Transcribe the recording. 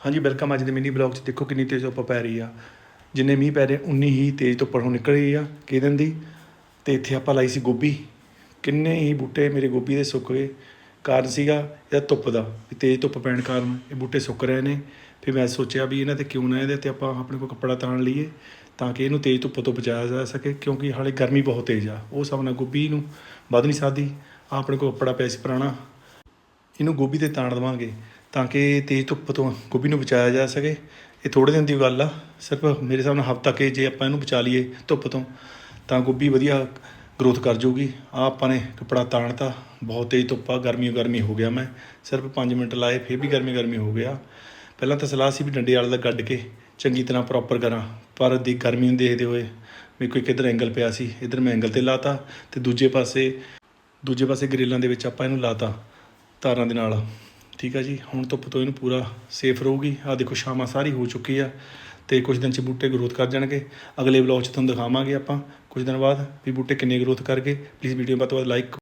ਹਾਂਜੀ ਵੈਲਕਮ ਅੱਜ ਦੇ ਮਿਨੀ ਬਲੌਗ 'ਚ। ਦੇਖੋ ਕਿੰਨੀ ਤੇਜ਼ ਧੁੱਪ ਪੈ ਰਹੀ ਆ। ਜਿੰਨੇ ਮੀਂਹ ਪੈ ਰਹੇ, ਉਨੀ ਹੀ ਤੇਜ਼ ਧੁੱਪ ਹੁਣ ਨਿਕਲ ਰਹੀ ਆ, ਕਿਹ ਦਿਨ ਦੀ ਤੇ ਇੱਥੇ ਆਪਾਂ ਲਾਈ ਸੀ ਗੋਭੀ। ਕਿੰਨੇ ਹੀ ਬੂਟੇ ਮੇਰੇ ਗੋਭੀ ਦੇ ਸੁੱਕ ਗਏ। ਕਾਰਨ ਸੀਗਾ ਇਹਦਾ ਧੁੱਪ ਦਾ, ਵੀ ਤੇਜ਼ ਧੁੱਪ ਪੈਣ ਕਾਰਨ ਇਹ ਬੂਟੇ ਸੁੱਕ ਰਹੇ ਨੇ। ਫਿਰ ਮੈਂ ਸੋਚਿਆ ਵੀ ਇਹਨਾਂ ਤੇ ਕਿਉਂ ਨਾ ਇਹਦੇ ਤੇ ਆਪਾਂ ਆਪਣੇ ਕੋਲ ਕੱਪੜਾ ਤਾਣ ਲਈਏ, ਤਾਂ ਕਿ ਇਹਨੂੰ ਤੇਜ਼ ਧੁੱਪ ਤੋਂ ਬਚਾਇਆ ਜਾ ਸਕੇ, ਕਿਉਂਕਿ ਹਾਲੇ ਗਰਮੀ ਬਹੁਤ ਤੇਜ਼ ਆ। ਉਹ ਸਭ ਨਾਲ ਗੋਭੀ ਨੂੰ ਵੱਧ ਨਹੀਂ ਸਕਦੀ ਆਹ ਆਪਣੇ ਕੋਲ ਕੱਪੜਾ ਪਿਆ ਸੀ ਪੁਰਾਣਾ। ਇਹਨੂੰ ਗੋਭੀ ਤੇ ਤਾਣ ਦੇਵਾਂਗੇ। ਤਾਂ ਕਿ ਤੇਜ਼ ਧੁੱਪ ਤੋਂ ਗੋਭੀ ਨੂੰ ਬਚਾਇਆ ਜਾ ਸਕੇ। ਇਹ ਥੋੜੇ ਦਿਨ ਦੀ ਗੱਲ ਆ। ਸਿਰਫ ਮੇਰੇ ਹਿਸਾਬ ਨਾਲ ਹਫ਼ਤਾ ਕੇ ਜੇ ਆਪਾਂ ਇਹਨੂੰ ਬਚਾ ਲਈਏ ਧੁੱਪ ਤੋਂ, ਤਾਂ ਗੋਭੀ ਵਧੀਆ ਗਰੋਥ ਕਰ ਜੂਗੀ ਆ ਆਪਾਂ ਨੇ ਕੱਪੜਾ ਤਾਣਤਾ, ਬਹੁਤ ਤੇਜ਼ ਧੁੱਪ ਆ ਗਰਮੀ ਗਰਮੀ ਹੋ ਗਿਆ ਮੈਂ। ਸਿਰਫ 5 ਮਿੰਟ ਲਾਏ, ਫਿਰ ਵੀ ਗਰਮੀ ਗਰਮੀ ਹੋ ਗਿਆ। ਪਹਿਲਾਂ ਤਾਂ ਸਲਾਹ ਸੀ ਵੀ ਡੰਡੇ ਵਾਲੇ ਦਾ ਗੱਡ ਕੇ ਚੰਗੀ ਤਰ੍ਹਾਂ ਪ੍ਰੋਪਰ ਕਰਾਂ, ਪਰ ਦੀ ਗਰਮੀ ਨੂੰ ਦੇਖਦੇ ਹੋਏ ਮੇਰੇ ਕੋਲ ਇੱਕ ਇੱਧਰ ਐਂਗਲ ਪਿਆ ਸੀ, ਇੱਧਰ ਮੈਂ ਐਂਗਲ ਤੇ ਲਾਤਾ ਤੇ ਦੂਜੇ ਪਾਸੇ ਦੂਜੇ ਪਾਸੇ ਗ੍ਰਿਲਾਂ ਦੇ ਵਿੱਚ ਆਪਾਂ ਇਹਨੂੰ ਲਾਤਾ ਤਾਰਾਂ ਦੇ ਨਾਲ। ਠੀਕ ਆ ਜੀ, ਹੁਣ ਧੁੱਪ ਤੋਂ ਇਹਨੂੰ ਪੂਰਾ ਸੇਫ ਰਹੂਗੀ। ਆ ਦੇਖੋ ਸ਼ਾਮਾਂ ਸਾਰੀ ਹੋ ਚੁੱਕੀ ਆ ਤੇ ਕੁਝ ਦਿਨ ਚ ਬੂਟੇ ਗਰੋਥ ਕਰ ਜਾਣਗੇ। ਅਗਲੇ ਵਲੌਗ ਚ ਤੁਹਾਨੂੰ ਦਿਖਾਵਾਂਗੇ ਆਪਾਂ ਕੁਝ ਦਿਨ ਬਾਅਦ ਵੀ ਬੂਟੇ ਕਿੰਨੇ ਗਰੋਥ ਕਰ ਗਏ। ਪਲੀਜ਼ ਵੀਡੀਓ ਵੱਧ ਤੋਂ ਵੱਧ ਲਾਈਕ